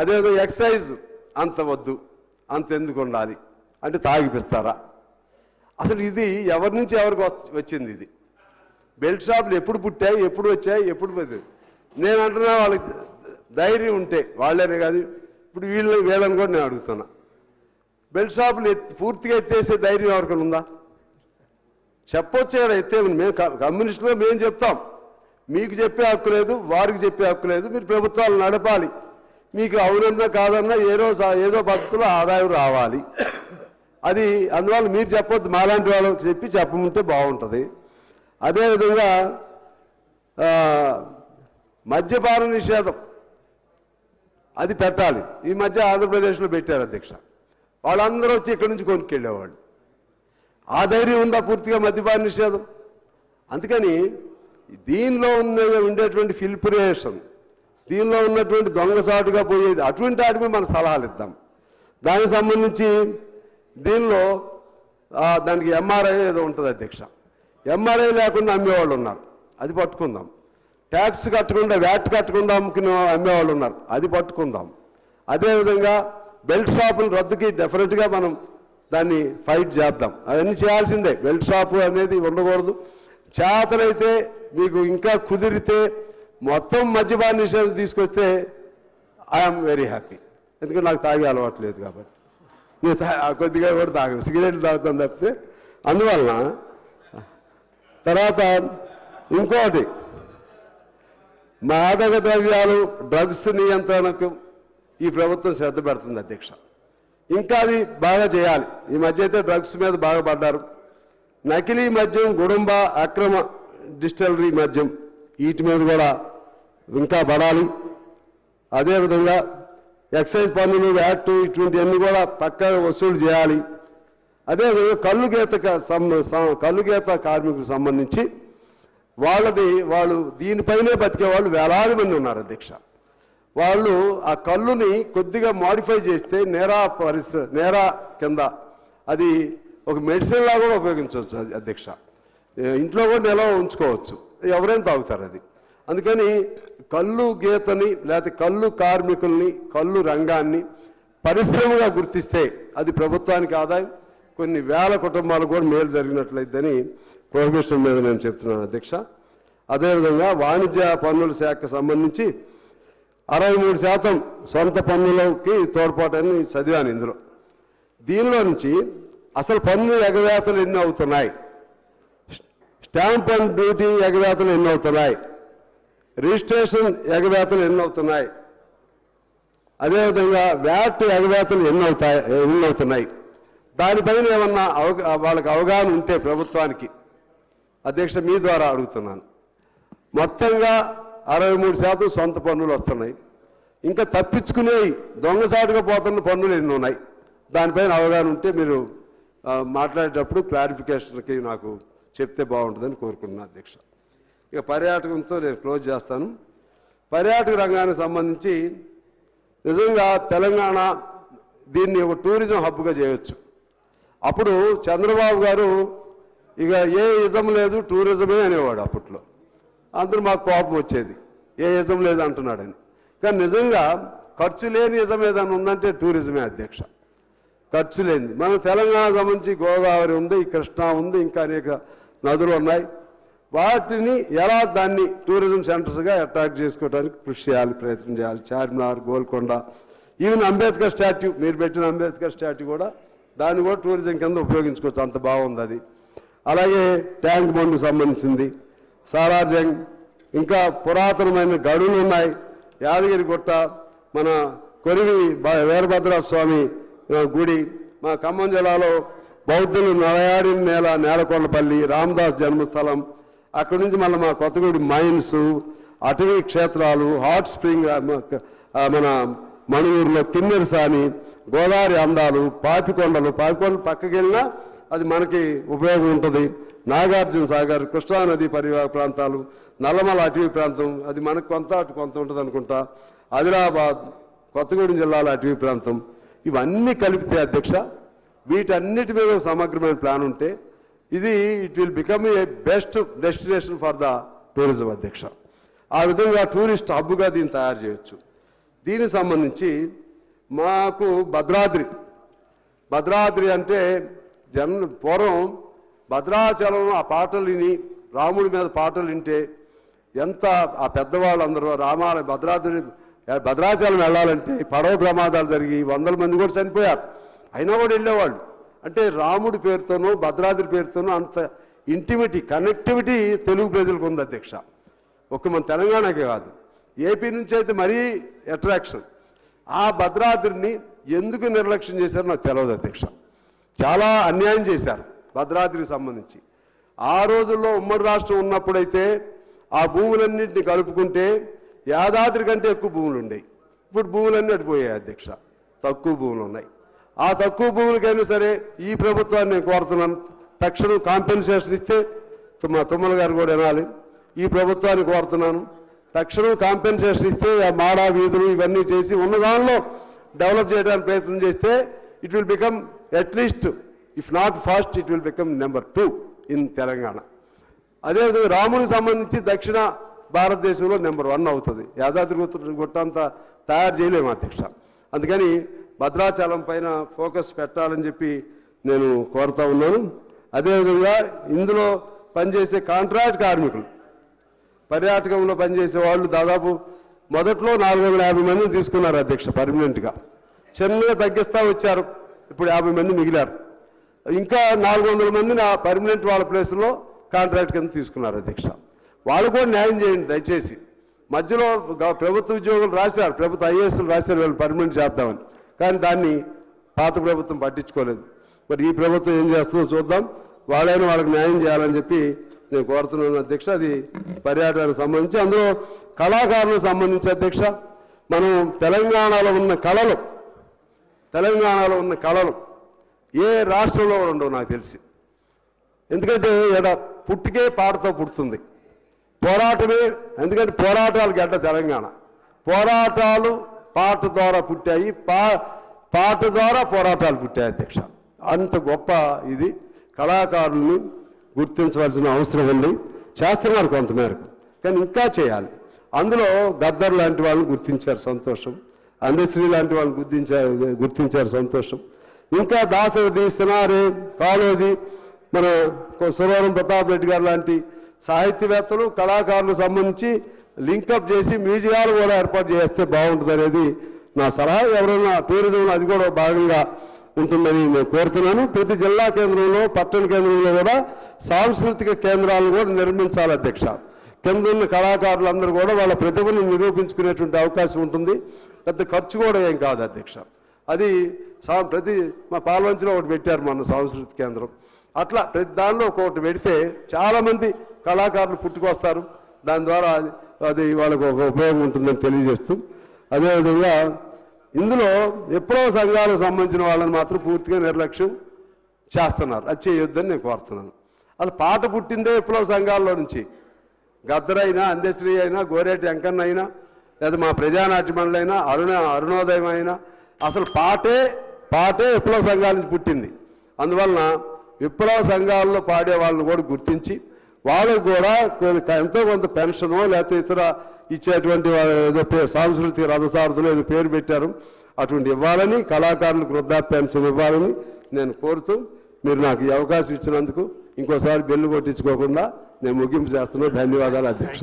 అదేదో ఎక్సైజ్ అంత వద్దు అంత ఎందుకు ఉండాలి అంటే తాగిపిస్తారా? అసలు ఇది ఎవరి నుంచి ఎవరికి వచ్చింది ఇది? బెల్ట్ షాపులు ఎప్పుడు పుట్టాయి ఎప్పుడు వచ్చాయి ఎప్పుడు పోతాయి? నేను అంటున్నా వాళ్ళకి ధైర్యం ఉంటే వాళ్ళనే కాదు ఇప్పుడు వీళ్ళు వీళ్ళని కూడా నేను అడుగుతున్నా. బెల్ట్ షాపులు పూర్తిగా ఎత్తేసే ధైర్యం ఎవరికైనా ఉందా? చెప్పొచ్చు కదా ఎత్తే మేము కమ్యూనిస్టులో మేము చెప్తాం. మీకు చెప్పే హక్కు లేదు వారికి చెప్పే హక్కు లేదు మీరు ప్రభుత్వాలు నడపాలి. మీకు అవునన్నా కాదన్నా ఏదో ఏదో పద్ధతిలో ఆదాయం రావాలి. అది అందువల్ల మీరు చెప్పొద్దు మాలాంటి వాళ్ళకి చెప్పి చెప్పమంటే బాగుంటుంది. అదేవిధంగా మద్యపాన నిషేధం. అది పెట్టాలి. ఈ మధ్య ఆంధ్రప్రదేశ్లో పెట్టారు అధ్యక్ష. వాళ్ళందరూ వచ్చి ఇక్కడి నుంచి కొనుక్కెళ్ళేవాళ్ళు. ఆ ధైర్యం ఉందా పూర్తిగా మద్యపాన నిషేధం? అందుకని దీనిలో ఉన్న ఉండేటువంటి ఫిల్పురేషన్ దీనిలో ఉన్నటువంటి దొంగసాటుగా పోయేది అటువంటి వాటికి మన సలహాలు ఇద్దాం. దానికి సంబంధించి దీనిలో దానికి ఎంఆర్ఐ ఏదో ఉంటుంది అధ్యక్ష. ఎంఆర్ఐ లేకుండా అమ్మేవాళ్ళు ఉన్నారు. అది పట్టుకుందాం. ట్యాక్స్ కట్టకుండా వ్యాట్ కట్టకుండా అమ్ముకునే అమ్మేవాళ్ళు ఉన్నారు. అది పట్టుకుందాం. అదేవిధంగా బెల్ట్ షాపులు రద్దుకి డెఫినెట్గా మనం దాన్ని ఫైట్ చేద్దాం. అవన్నీ చేయాల్సిందే. బెల్ట్ షాపు అనేది ఉండకూడదు. చేతనైతే మీకు ఇంకా కుదిరితే మొత్తం మద్యపాన నిషేధం తీసుకొస్తే ఐఎమ్ వెరీ హ్యాపీ ఎందుకంటే నాకు తాగే అలవాటు లేదు కాబట్టి. నేను తా- కొద్దిగా కూడా తాగను. సిగరెట్లు తాగుతాను తప్పితే అందువలన తర్వాత ఇంకోటి. మాదక ద్రవ్యాలు డ్రగ్స్ నియంత్రణకు ఈ ప్రభుత్వం శ్రద్ధ పెడుతుంది అధ్యక్ష. ఇంకా అది బాగా చేయాలి. ఈ మధ్య అయితే డ్రగ్స్ మీద బాగా పడ్డారు. నకిలీ మద్యం గుడుంబ అక్రమ డిస్టిలరీ మద్యం వీటి మీద కూడా ఇంకా పడాలి. అదేవిధంగా ఎక్సైజ్ పన్నులు వ్యాట్ ఇటువంటివన్నీ కూడా పక్కగా వసూలు చేయాలి. అదేవిధంగా కళ్ళు కళ్ళుగీత కార్మికులకు సంబంధించి వాళ్ళది వాళ్ళు దీనిపైనే బతికే వాళ్ళు వేలాది మంది ఉన్నారు అధ్యక్ష. వాళ్ళు ఆ కళ్ళుని కొద్దిగా మాడిఫై చేస్తే నేరా పరిస్థితి నేరా కింద అది ఒక మెడిసిన్ లాగా కూడా ఉపయోగించవచ్చు అది అధ్యక్ష ఇంట్లో కూడా నిల్వ ఉంచుకోవచ్చు. ఎవరైనా తాగుతారు అది. అందుకని కళ్ళు గీతని లేకపోతే కళ్ళు కార్మికుల్ని కళ్ళు రంగాన్ని పరిశ్రమగా గుర్తిస్తే అది ప్రభుత్వానికి ఆదాయం. కొన్ని వేల కుటుంబాలు కూడా మేలు జరిగినట్లయిద్దని ప్రొహిబిషన్ మీద నేను చెప్తున్నాను అధ్యక్ష. అదేవిధంగా వాణిజ్య పన్నుల శాఖకు సంబంధించి అరవై మూడు శాతం సొంత పన్నులకి తోడ్పాటని చదివాను ఇందులో. దీనిలో నుంచి అసలు పన్ను ఎగవేతలు ఎన్ని అవుతున్నాయి? స్టాంప్ అండ్ డ్యూటీ ఎగవేతలు ఎన్ని అవుతున్నాయి? రిజిస్ట్రేషన్ ఎగవేతలు ఎన్నవుతున్నాయి. అదేవిధంగా వ్యాట్ ఎగవేతలు ఎన్నవుతాయి ఎన్నవుతున్నాయి. దానిపైన ఏమన్నా అవగా వాళ్ళకి అవగాహన ఉంటే ప్రభుత్వానికి అధ్యక్ష మీ ద్వారా అడుగుతున్నాను. మొత్తంగా అరవై మూడు శాతం సొంత పన్నులు వస్తున్నాయి. ఇంకా తప్పించుకునేవి దొంగసాటుగా పోతున్న పన్నులు ఎన్ని ఉన్నాయి. దానిపైన అవగాహన ఉంటే మీరు మాట్లాడేటప్పుడు క్లారిఫికేషన్కి నాకు చెప్తే బాగుంటుందని కోరుకుంటున్నాను అధ్యక్ష. ఇక పర్యాటకంతో నేను క్లోజ్ చేస్తాను. పర్యాటక రంగానికి సంబంధించి నిజంగా తెలంగాణ దీన్ని ఒక టూరిజం హబ్గా చేయొచ్చు. అప్పుడు చంద్రబాబు గారు ఇక ఏ ఇజం లేదు టూరిజమే అనేవాడు అప్పట్లో. అందరూ మాకు కోపం వచ్చేది. ఏ ఇజం లేదు అంటున్నాడని. కానీ నిజంగా ఖర్చు లేని ఇజం ఏదైనా ఉందంటే టూరిజమే అధ్యక్ష. ఖర్చు లేని మన తెలంగాణ సంబంధించి గోదావరి ఉంది కృష్ణా ఉంది ఇంకా అనేక నదులు ఉన్నాయి. వాటిని ఎలా దాన్ని టూరిజం సెంటర్స్గా అట్రాక్ట్ చేసుకోవడానికి కృషి చేయాలి ప్రయత్నం చేయాలి. చార్మినార్ గోల్కొండ ఈవెన్ అంబేద్కర్ స్టాట్యూ మీరు పెట్టిన అంబేద్కర్ స్టాట్యూ కూడా దాన్ని కూడా టూరిజం కింద ఉపయోగించుకోవచ్చు. అంత బాగుంది అది. అలాగే ట్యాంక్ బండ్కు సంబంధించింది. సారాజంగ్ ఇంకా పురాతనమైన గడులు ఉన్నాయి. యాదగిరి గుట్ట మన కొరివి వీరభద్రస్వామి స్వామి గుడి మా ఖమ్మం జిల్లాలో బౌద్ధులు నలయాడి నేల నేలకొండపల్లి రామదాస్ జన్మస్థలం అక్కడి నుంచి మళ్ళీ మా కొత్తగూడి మైన్స్ అటవీ క్షేత్రాలు హాట్ స్ప్రింగ్ మన మణుగూరులో కిన్నెరసాని గోదావరి అందాలు పాపికొండలు. పాపికొండలు పక్కకి వెళ్ళినా అది మనకి ఉపయోగం ఉంటుంది. నాగార్జున సాగర్ కృష్ణానది పరివాహ ప్రాంతాలు నల్లమల అటవీ ప్రాంతం అది మనకు కొంత అటు కొంత ఉంటుంది అనుకుంటా. ఆదిలాబాద్ కొత్తగూడెం జిల్లాలో అటవీ ప్రాంతం. ఇవన్నీ కలిపితే అధ్యక్ష వీటన్నిటి మీద సమగ్రమైన ప్లాన్ ఉంటే ఇది it will become a best destination for the tourism అధ్యక్ష. ఆ విధంగా టూరిస్ట్ హబ్గా దీన్ని తయారు చేయొచ్చు. దీనికి సంబంధించి మాకు భద్రాద్రి. భద్రాద్రి అంటే జన్ పూర్వం భద్రాచలం ఆ పాటలు విని రాముడి మీద పాటలు వింటే ఎంత ఆ పెద్దవాళ్ళందరూ రామాల భద్రాద్రి భద్రాచలం వెళ్ళాలంటే పడవ ప్రమాదాలు జరిగి వందల మంది కూడా చనిపోయారు. అయినా కూడా వెళ్ళేవాళ్ళు. అంటే రాముడి పేరుతోనూ భద్రాద్రి పేరుతోనూ అంత ఇంటిమిటీ కనెక్టివిటీ తెలుగు ప్రజలకు ఉంది అధ్యక్ష. ఒక్క మన తెలంగాణకే కాదు. ఏపీ నుంచి అయితే మరీ అట్రాక్షన్ ఆ భద్రాద్రిని ఎందుకు నిర్లక్ష్యం చేశారో నాకు తెలియదు అధ్యక్ష. చాలా అన్యాయం చేశారు భద్రాద్రికి సంబంధించి. ఆ రోజుల్లో ఉమ్మడి రాష్ట్రం ఉన్నప్పుడైతే ఆ భూములన్నింటినీ కలుపుకుంటే యాదాద్రి కంటే ఎక్కువ భూములు ఉండేవి. ఇప్పుడు భూములన్నీ అడిపోయాయి అధ్యక్ష. తక్కువ భూములు ఉన్నాయి. ఆ తక్కువ భూములకైనా సరే ఈ ప్రభుత్వాన్ని నేను కోరుతున్నాను. తక్షణం కాంపెన్సేషన్ ఇస్తే మా తుమ్మల గారు కూడా వినాలి. ఈ ప్రభుత్వాన్ని కోరుతున్నాను. తక్షణం కాంపెన్సేషన్ ఇస్తే ఆ మాడా వీధులు ఇవన్నీ చేసి ఉన్న దానిలో డెవలప్ చేయడానికి ప్రయత్నం చేస్తే it will become at least if not fast it will become number two in Telangana. అదేవిధంగా రామునికి సంబంధించి దక్షిణ భారతదేశంలో నెంబర్ వన్ అవుతుంది. యాదాద్రి గుట్ట- గుట్ట తయారు చేయలేము అధ్యక్ష. అందుకని భద్రాచలం పైన ఫోకస్ పెట్టాలని చెప్పి నేను కోరుతా ఉన్నాను. అదేవిధంగా ఇందులో పనిచేసే కాంట్రాక్ట్ కార్మికులు పర్యాటకంలో పనిచేసే వాళ్ళు దాదాపు మొదట్లో నాలుగు వందల యాభై మందిని తీసుకున్నారు అధ్యక్ష పర్మనెంట్గా. చిన్నగా తగ్గిస్తూ వచ్చారు ఇప్పుడు యాభై మంది మిగిలారు. ఇంకా నాలుగు వందల మందిని ఆ పర్మనెంట్ వాళ్ళ ప్లేస్లో కాంట్రాక్ట్ కింద తీసుకున్నారు అధ్యక్ష. వాళ్ళు కూడా న్యాయం చేయండి దయచేసి. మధ్యలో ప్రభుత్వ ఉద్యోగులు రాశారు ప్రభుత్వ ఐఏఎస్లు రాశారు వీళ్ళు పర్మనెంట్ చేద్దామని. కానీ దాన్ని పాత ప్రభుత్వం పట్టించుకోలేదు. మరి ఈ ప్రభుత్వం ఏం చేస్తుందో చూద్దాం. వాళ్ళైనా వాళ్ళకి న్యాయం చేయాలని చెప్పి నేను కోరుతున్నాను అధ్యక్ష. అది పర్యాటకానికి సంబంధించి. అందులో కళాకారులకు సంబంధించి అధ్యక్ష మనం తెలంగాణలో ఉన్న కళలు తెలంగాణలో ఉన్న కళలు ఏ రాష్ట్రంలో ఉండవు నాకు తెలిసి. ఎందుకంటే ఇక్కడ పుట్టికే పాటతో పుడుతుంది. పోరాటమే ఎందుకంటే పోరాటాలు గడ్డ తెలంగాణ. పోరాటాలు పాట ద్వారా పుట్టాయి పా పాట ద్వారా పోరాటాలు పుట్టాయి అధ్యక్ష. అంత గొప్ప ఇది. కళాకారుల్ని గుర్తించవలసిన అవసరం ఉంది. చేస్తున్నారు కొంతమేరకు. కానీ ఇంకా చేయాలి. అందులో గద్దర్ లాంటి వాళ్ళని గుర్తించారు సంతోషం. అందశ్రీ లాంటి వాళ్ళని గుర్తించారు గుర్తించారు సంతోషం. ఇంకా దాసరి సినారే కాళోజీ మన సురవరం ప్రతాప్ రెడ్డి గారు లాంటి సాహిత్యవేత్తలు కళాకారులకు సంబంధించి లింకప్ చేసి మ్యూజియాలు కూడా ఏర్పాటు చేస్తే బాగుంటుంది అనేది నా సలహా. ఎవరైనా టూరిజం అది కూడా భాగంగా ఉంటుందని నేను కోరుతున్నాను. ప్రతి జిల్లా కేంద్రంలో పట్టణ కేంద్రంలో కూడా సాంస్కృతిక కేంద్రాలను కూడా నిర్మించాలి అధ్యక్ష. కింద ఉన్న కళాకారులందరూ కూడా వాళ్ళ ప్రతిభను నిరూపించుకునేటువంటి అవకాశం ఉంటుంది. పెద్ద ఖర్చు కూడా ఏం కాదు అధ్యక్ష. అది సా- ప్రతి మా పాల్వంచిలో ఒకటి పెట్టారు మన సాంస్కృతిక కేంద్రం. అట్లా ప్రతి దానిలో ఒక్కొక్కటి పెడితే చాలామంది కళాకారులు పుట్టుకొస్తారు. దాని ద్వారా అది- వాళ్ళకు ఒక ఉపయోగం ఉంటుందని తెలియజేస్తూ అదేవిధంగా ఇందులో విప్లవ సంఘాలకు సంబంధించిన వాళ్ళని మాత్రం పూర్తిగా నిర్లక్ష్యం చేస్తున్నారు. అది చేయొద్దని నేను కోరుతున్నాను. అసలు పాట పుట్టిందే విప్లవ సంఘాల్లో నుంచి. గద్దరైనా అందశ్రీ అయినా గోరేటి వెంకన్న అయినా లేదా మా ప్రజానాట్య మండలి అయినా అరుణ అరుణోదయం అయినా అసలు పాటే పాటే విప్లవ సంఘాల నుంచి పుట్టింది. అందువలన విప్లవ సంఘాల్లో పాడే వాళ్ళని కూడా గుర్తించి వాళ్ళకు కూడా ఎంతో కొంత పెన్షను లేకపోతే ఇతర ఇచ్చేటువంటి ఏదో సాంస్కృతిక రథసారథులు ఏదో పేరు పెట్టారు. అటువంటి ఇవ్వాలని కళాకారులకు వృద్ధాప్య పెన్షన్ ఇవ్వాలని నేను కోరుతూ మీరు నాకు ఈ అవకాశం ఇచ్చినందుకు ఇంకోసారి బెల్లు కొట్టించుకోకుండా నేను ముగింపు చేస్తున్నాను ధన్యవాదాలు అధ్యక్ష.